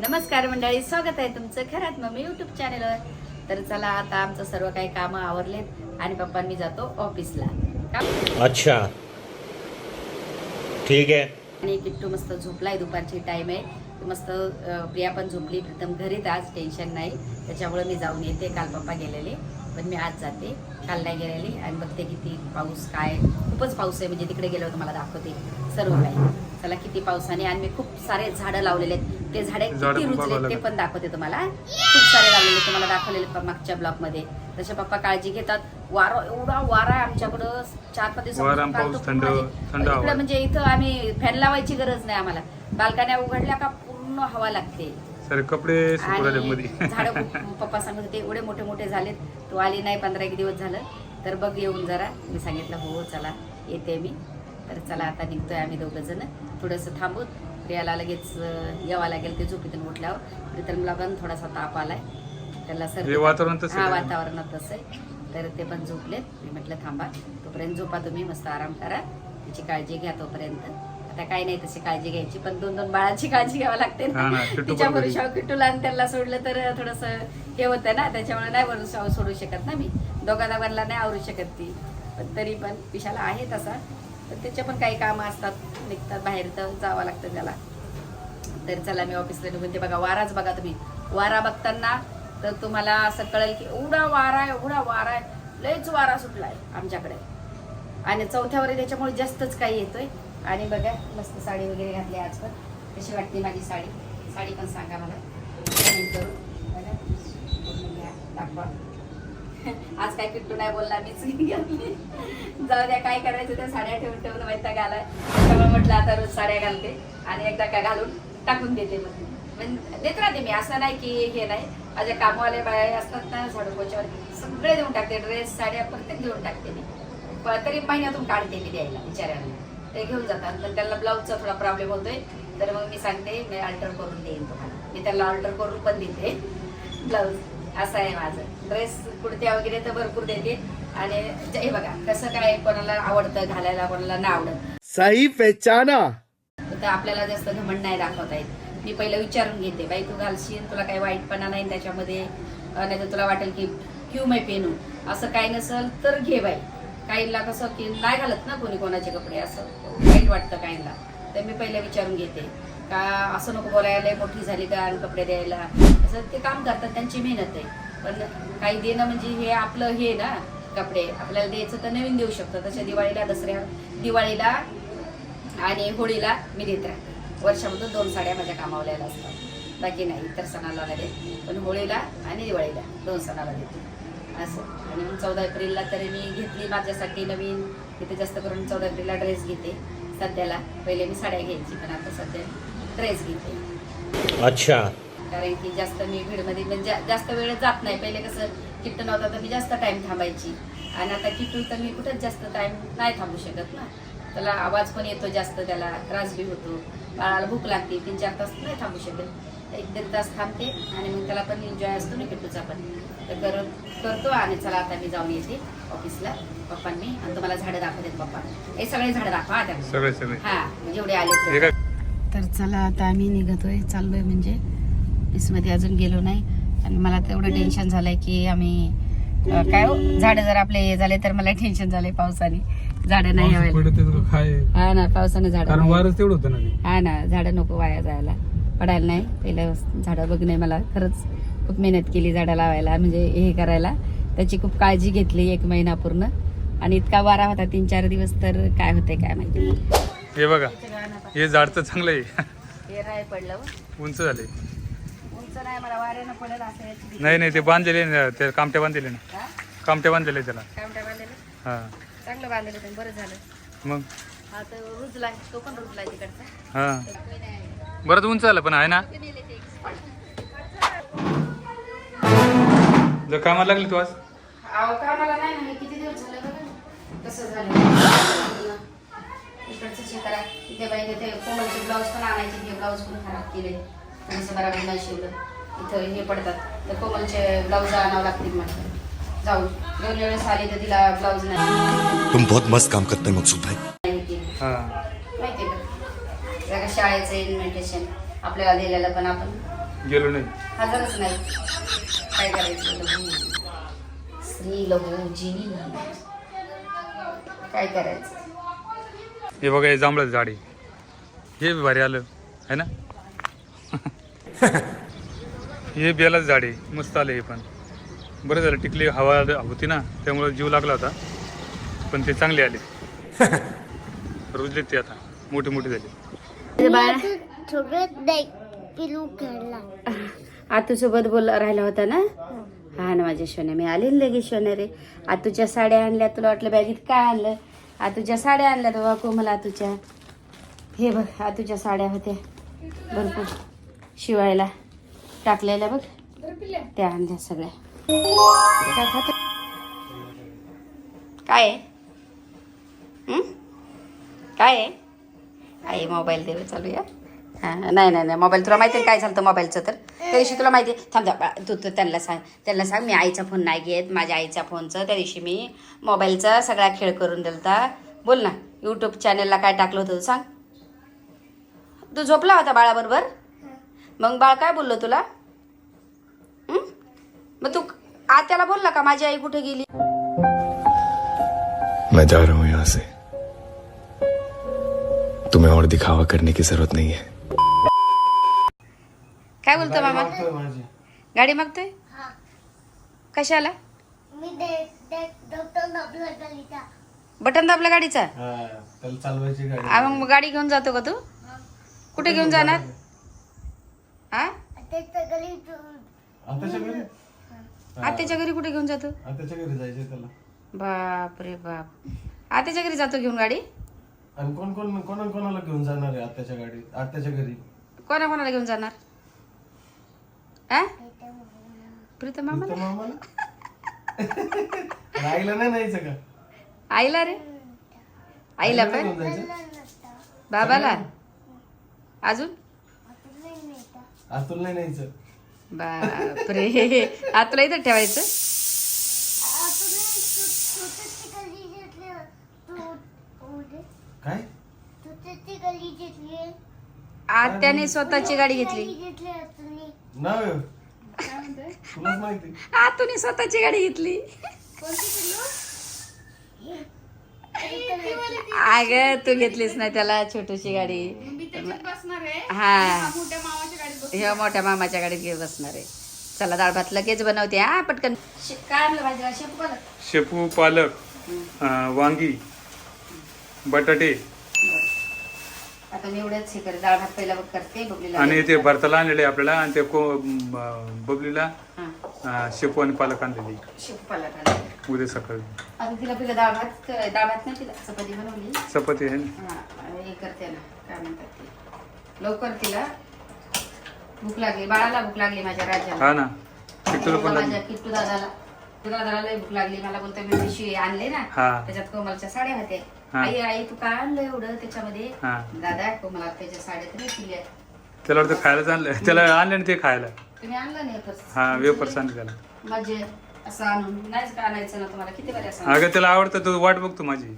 नमस्कार मंडळी स्वागत आहे तुमचं घरात मम्मी युट्यूब चॅनलवर तर चला आता आमचं सर्व काही कामं आवरलेत आणि पप्पा मी जातो ऑफिसला अच्छा. ठीक है आणि किट्टू मस्त झोपलाय दुपारची टाइम आहे. तो मस्त प्रिया पण झोपली. प्रथम घरीच आज टेन्शन नाही. त्याच्यामुळे मी जाऊन येते. काल पप्पा गेलेले. पण मी आज जाते. काल नाही गेलेली आणि बघते किती पाऊस काय. खूपच पाऊस आहे म्हणजे तिकडे गेल्यावर तुम्हाला दाखवते. सर्व काही. चला किती पावसाने. आणि मी खूप सारे झाडं लावलेले आहेत. ते झाडे किती रुचले ते. पण दाखवते तुम्हाला. खूप सारे लावलेले तुम्हाला दाखवलेले मागच्या ब्लॉकमध्ये तसे पप्पा काळजी घेतात. वारा एवढा वारा आहे आमच्याकडं. चार पाच म्हणजे-. इकडं म्हणजे इथं आम्ही फॅन लावायची गरज नाही आम्हाला. बाल्कन्या उघडल्या का पूर्ण हवा लागते. सर कपडे सुकवले मध्ये झाडं पप्पा सांगत होते एवढे मोठे मोठे झालेत तू आली नाही पंधरा एक दिवस झालं तर बघ येऊन जरा. मी सांगितलं हो चला येते मी. तर चला आता निघतोय आम्ही दोघं जण. थोडंसं थांबूत प्रियाला लगेच यावं लागेल ते झोपेतून उठल्यावर. प्रीतमला पण थोडासा ताप आलाय. त्याला सर्दी वातावरण हा. वातावरणात तसं आहे. तर ते पण झोपलेत. मी म्हटलं थांबा तोपर्यंत झोपा तुम्ही मस्त आराम करा. तिची काळजी घ्या तोपर्यंत. आता काही नाही तशी काळजी घ्यायची पण दोन दोन बाळांची काळजी घ्यावी लागते. हा ना ना, किट्टू तिच्या घरी. भरोशावर किट्टूला आणि त्याला सोडलं तर थोडस हे होतं ना त्याच्यामुळे नाही भरोशावर सोडू शकत ना मी. दोघा दोघांना नाही आवरू शकत ती. पण तरी पण विशाला आहे तसा. पण त्याचे पण काही कामं असतात निघतात बाहेर तर जावं लागतं त्याला. तर चला मी ऑफिसला निघून ते बघा वाराच बघा तुम्ही. वारा बघताना तर तुम्हाला असं कळेल की एवढा वारा आहे एवढा वारा आहे. लयच वारा सुटलाय आमच्याकडे. आणि चौथ्यावर त्याच्यामुळे जास्तच काही येतोय. आणि बघा मस्त साडी वगैरे घातली आज पण कशी वाटते माझी साडी? साडी पण सांगा मला. कमेंट करून. बघा. दाखवा. आज काय किट्टू नाही बोलला मीच घातली जाऊ द्या काय करायचं त्या साड्या ठेवून ठेवून वैताग आलाय. त्यामुळे म्हटलं आता रोज साड्या घालते आणि एकदा का घालून टाकून देते मग देत राहते मी असं नाही की हे नाही. माझ्या कामवाले बाया असतात ना झाडू पोच्यावर सगळे देऊन टाकते. ड्रेस साड्या प्रत्येक देऊन टाकते मी. तरी महिन्यातून काढते मी द्यायला बिचाऱ्यांना ते घेऊन जातात. पण त्याला ब्लाऊजचा थोडा प्रॉब्लेम होतोय. तर मग मी सांगते मी अल्टर करून देईन तुम्हाला. मी त्याला अल्टर करून पण देते. ब्लाऊज असं आहे माझं. ड्रेस कुर्त्या वगैरे तर भरपूर देते. आणि हे बघा कसं काय कोणाला आवडतं घालायला कोणाला नाही आवडत. सही पहचाना तर आपल्याला जास्त घमंड नाही दाखवता येत. मी पहिलं विचारून घेते बाई तू घालशील? तुला काही वाईटपणा नाही त्याच्यामध्ये? नाही तर तुला वाटेल की क्यू मै पेनू? असं काही नसेल तर घे बाई. काहींना कसं की नाही घालत ना कोणी कोणाचे कपडे असं. वाईट वाटतं काहींना. तर मी पहिलं विचारून घेते. का असं नको बोलायला मोठी झाली का आणि कपडे द्यायला. असं ते काम करतात त्यांची मेहनत आहे. पण काही देणं म्हणजे हे आपलं हे ना कपडे. आपल्याला द्यायचं तर नवीन देऊ शकतो तशा दिवाळीला दसऱ्या दिवाळीला आणि होळीला मी देत राहते. वर्षामधून दोन साड्या माझ्या कामावल्याला असतात. बाकी नाही इतर सणाला नाही देत पण होळीला आणि दिवाळीला दोन सणाला देते. असं. आणि मग चौदा एप्रिलला तरी मी घेतली माझ्यासाठी नवीन तिथे जास्त करून चौदा एप्रिलला ड्रेस घेते. सध्याला पहिले मी साड्या घ्यायची पण आता सध्या ड्रेस घेते. अच्छा. कारण की जास्त मी भीडमध्ये म्हणजे जास्त वेळ जात नाही. पहिले कसं किट्टू नव्हता तर मी जास्त टाइम थांबायची. आणि आता किट्टू तर मी कुठंच जास्त टाइम नाही थांबू शकत ना. त्याला आवाज पण येतो जास्त त्याला त्रास बी होतो. बाळाला भूक लागते तीन चार तास नाही थांबू शकत. एक दीड तास थांबते आणि मग त्याला पण एन्जॉय असतो ना किट्टूचा पण. तर कर करतो आणि चला आता मी जाऊन येते ऑफिसला पप्पांनी. आणि तुम्हाला झाडं दाखवते पप्पा. हे सगळे झाडं दाखवा सगळे हा जेवढे आले हे काय? तर चला आता आम्ही निघतोय. चाललोय म्हणजे. ऑफिसमध्ये अजून गेलो नाही. आणि मला तेवढं टेन्शन झालंय की आम्ही काय हो? झाडं जर आपले हे झाले तर मला टेन्शन झालंय पावसाने. झाडं नाही हा ना पावसानं झाडं कारण नाही. वारच तेवढं होतं ना ते. हा ना झाडं नको वाया जायला. पडायला नाही. पहिलं झाडं बघणे मला खरंच खूप मेहनत केली झाडं लावायला म्हणजे हे करायला. त्याची खूप काळजी घेतली एक महिना पूर्ण. आणि इतका वारा होता तीन चार दिवस तर काय होतंय काय माहिती. हे बघा हे झाड तर चांगलं आहे. हे पडलं. उंच झाले उंच नाही मला वाऱ्यानं पडेल असं याची भीती. नाही नाही ते बांधलेले ना ते कामट्या बांधलेले ना? कामट्या बांधलेले त्याला. बांधलेलं? हा. चांगलं बांधलेलं पण बरं झालं. मग? रुजलाय तो पण रुजलाय तिकडचा. हा. बरंच उंच झालं पण आहे ना? जर कामाला लागली तू आज? अहो कामाला नाही ना हे किती दिवस झाले बघा कसं झालं. इकडचं शेताला तिथे पाहिजे ते कोमलचे ब्लाऊज पण आणायचे ते ब्लाऊज पण खराब केले. थोडंसं बरोबर नाही शिवलं. इथं हे पडतात. तर कोमलचे ब्लाऊज आणावं लागतील म्हटलं जाऊ. दोन वेळेस आली तर तिला ब्लाऊज नाही. तुम बहुत मस्त काम करते हैं मकसूद भाई. हा. शाळेचं इन्व्हिटेशन आपल्याला दिलेलं पण आपण गेलो नाही. हजरच नाही. काय करायचं? श्री लघुजी काय करायचं? हे बघा हे जांभळाचं झाड हे बी भारी आलं है ना? हे बेलाच झाड आहे मस्त आलं हे पण. बरं झालं टिकली हवा होती ना त्यामुळे जीव लागला होता. पण ते चांगले आले. रुजलेत ते आता मोठे मोठे झाले. आतू सोबत बोल राहिला होता ना? हा. ना माझ्या सोन्या मी आले ना लगेच सोन्या रे. आतूच्या साड्या आणल्या तुला वाटलं बॅगीत काय आणलं? आतूच्या साड्या आणल्या बाबा कोमला आतूच्या. हे बघ आतूच्या साड्या होत्या. भरपूर. शिवायला टाकलेल्या बघ. त्या आणल्या सगळ्या. काय? काय आहे? हं? काय आहे? आई मोबाईल दे चालू या. हां नाही नाही नाही मोबाईल तुला माहिती आहे काय झालं मोबाईलचं तर? त्या दिवशी तुला माहिती आहे थांब थांब, तू तू त्यांना सांग त्यांना सांग मी आईचा फोन नाही घेत माझ्या आईच्या फोनचं त्या दिवशी मी मोबाईलचा सगळा खेळ करून दिलता. बोल ना यूट्यूब चॅनलला काय टाकलं होतं सांग. तू झोपला होता बाळाबरोबर? मग बाळ काय बोललो तुला? मग तू आत्याला बोलला का माझी आई कुठे गेली? मैं जा रहा हूं यहां से। तुम्हें और दिखावा करने की जरूरत नहीं है। काय बोलतो मामा? गाडी मागतोय? कशाला? मी बटन दाबला गाडीचा? त्याला चालवायची गाडी. आ, मग गाडी घेऊन जातो का तू? कुठे घेऊन जाणार? हा. आत्याच्या घरी कुठे घेऊन जातो? आताच्या घरी जायचं त्याला. बाप रे बाप. आत्याच्या घरी जातो घेऊन गाडी? आणि कोण कोण कोणा कोणाला घेऊन जाणार आहे आत्याच्या गाडी आत्याच्या घरी? कोणा कोणाला घेऊन जाणार? आ? प्रीतम मामा तर मामाला? राहिलं नाही न्यायचं का? आईला रे? आईला पण? घेऊन जायचं? बाबाला? अजून? आज तुला नाही न्यायचं. बाप रे आतला इथं ठेवायचं काय गली घेतली आत्याने स्वतःची गाडी घेतली. नाही तुलाच माहिती. आतूने स्वतःची गाडी घेतली. अग तू घेतलीस ना त्याला छोटीशी गाडी. हा. ह्या मोठ्या मामाच्या गाडीत घेऊन बसणार आहे. चला डाळ भात लगेच बनवते. हा पटकन. काय आणलं भाजीला? शेपू पालक. शेपू पालक अं, वांगी बटाटे आता मी एवढंच हे करते डाळ भात पहिला बघ करते बबलीला आणि ते भरताला आणलेले आपल्याला आणि ते को बबलीला हा, अं, शेपू आणि पालक आणलेली. शेपू पालक आणले उद्या सकाळी. आता तिला पहिलं डाळ भात डाळ भात नाही तिला चपाती बनवली. चपाती आहे ना? हा आणि हे करते ना काय म्हणतात ते. लवकर तिला भूक लागली बाळाला भूक लागली माझ्या राजाला. हा ना किट्टूला पण माझ्या लागली. किट्टू दादाला किट्टू दादाला भूक लागली मला बोलतो मी पिशवी आणले ना हा. त्याच्यात कोमलच्या साड्या होत्या. हा. आई आई तू काय आणलं एवढं त्याच्यामध्ये? हा. दादा कोमला त्याच्या साड्या तरी दिल्या त्याला वाटतं खायलाच आणलं त्याला आणलं ना ते खायला. तुम्ही आणलं नाही हा वेपर्स आणले त्याला. म्हणजे असं आणून. नाहीच का आणायचं ना तुम्हाला. किती बरे असं अगं त्याला आवडतं तू वाट बघतो माझी.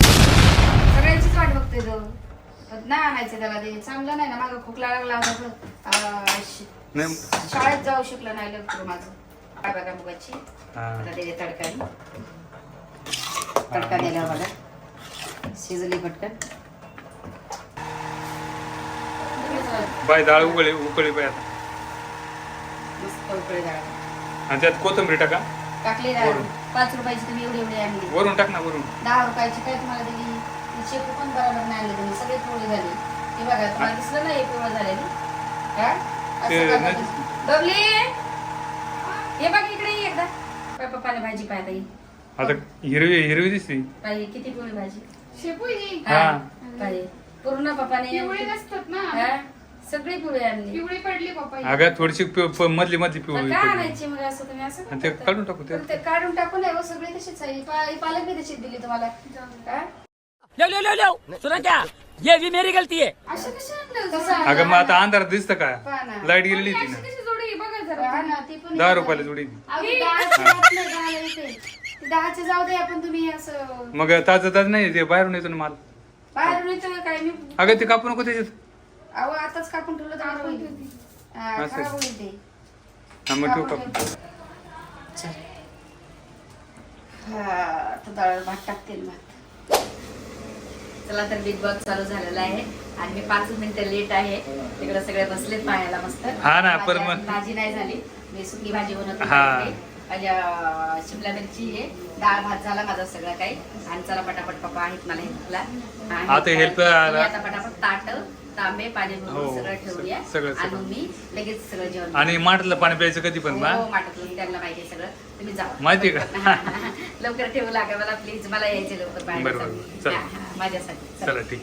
सगळ्यांचीच वाट बघतोय तो. पण नाही आणायचं त्याला ते. चांगलं नाही ना. मागं खोकला लागला होता तो. अं, श- नाही. शाळेत जाऊ शकलं नाही लवकर माझं. काय बघा मुगाची. हा. आता तडका दिला बघा. शिजली पटकन. बाय डाळ उकळी उकळी बाय आता. मस्त उकळी डाळ. आणि त्यात कोथिंबरी टाका. टाकली डाळ. पाच रुपयाची तुम्ही एवढी एवढी आणली. वरून टाक ना वरून. दहा रुपयाची काय तुम्हाला दिली? ती शेपू पण बरोबर नाही आणली तुम्ही. सगळी पिवळी झाली. हे बघा तुम्हाला दिसलं नाही पिवळं झालेली? का ते असं का नाही बघ- बबली! हे बघ इकडे ये एकदा. पप्पाने भाजी पाहता येईल. आता हिरवी हिरवी दिसती. पाहिजे किती पिवळी भाजी. ही हा पाहिजे पूर्ण पप्पाने पिवळी नसतात ना हा? सगळी पिवळी आणली पिवळी पडली पप्पा अगं थोडीशी प- प- मधली मधली पिवळी काय पडली. आणायची मग असं तुम्ही असं का आणि ते करता? काढून टाकू ते पण ते काढून टाकून आहे हो, सगळी तशीच आहे पा- पालक बी तशीच दिली तुम्हाला का? लो लो लो लो सुना क्या ये भी मेरी गलती है अशा कशा आणलं कसं आहे? अगं मग आता अंधारात दिसतं पहा का ना. लाइट गेलेली ती अशी ना कशी जोडी बघा जरा हा ना, ती पण दहा रुपयाला जोडी ती. अहो, दहाची बात नाही, दहाला येते. दहाची जाऊ दे आपण तुम्ही असं. मग ताजं ताज नाही ते बाहेरून येतो ना माल. बाहेरून येतो काय मी अगं ते कापू नको त्याच्यात. अहो आताच कापून ठेवलं तर बरं होईल. अं, असं. खराब होईल ते. हा मग ठेवू का चल हा आता डाळ भात टाकते ना भात. चला तर बिग बॉस चालू झालेला आहे. आणि मी पाच मिनिटं लेट आहे. तिकडे सगळे बसलेत पाहायला मस्त. हा ना, पण मग- भाजी नाही झाली. मी सुकी भाजी बनवत हा. माझ्या शिमला मिरची आहे डाळ भात झाला माझा सगळं काही. आणि चला पटापट पप्पा आहेत मला हेल्पला आता आला. आता पटापट ताट तांबे पाणी हो, सगळं ठेवूया. आणि मी लगेच सगळं जेवण आणि माठातलं पाणी प्यायचं कधी पण हो माठातून त्यांना माहिती सगळं. तुम्ही जा. माहिती का? लवकर ठेवू लागा मला प्लीज मला यायचे लवकर हा, माझ्यासाठी. चला ठीक.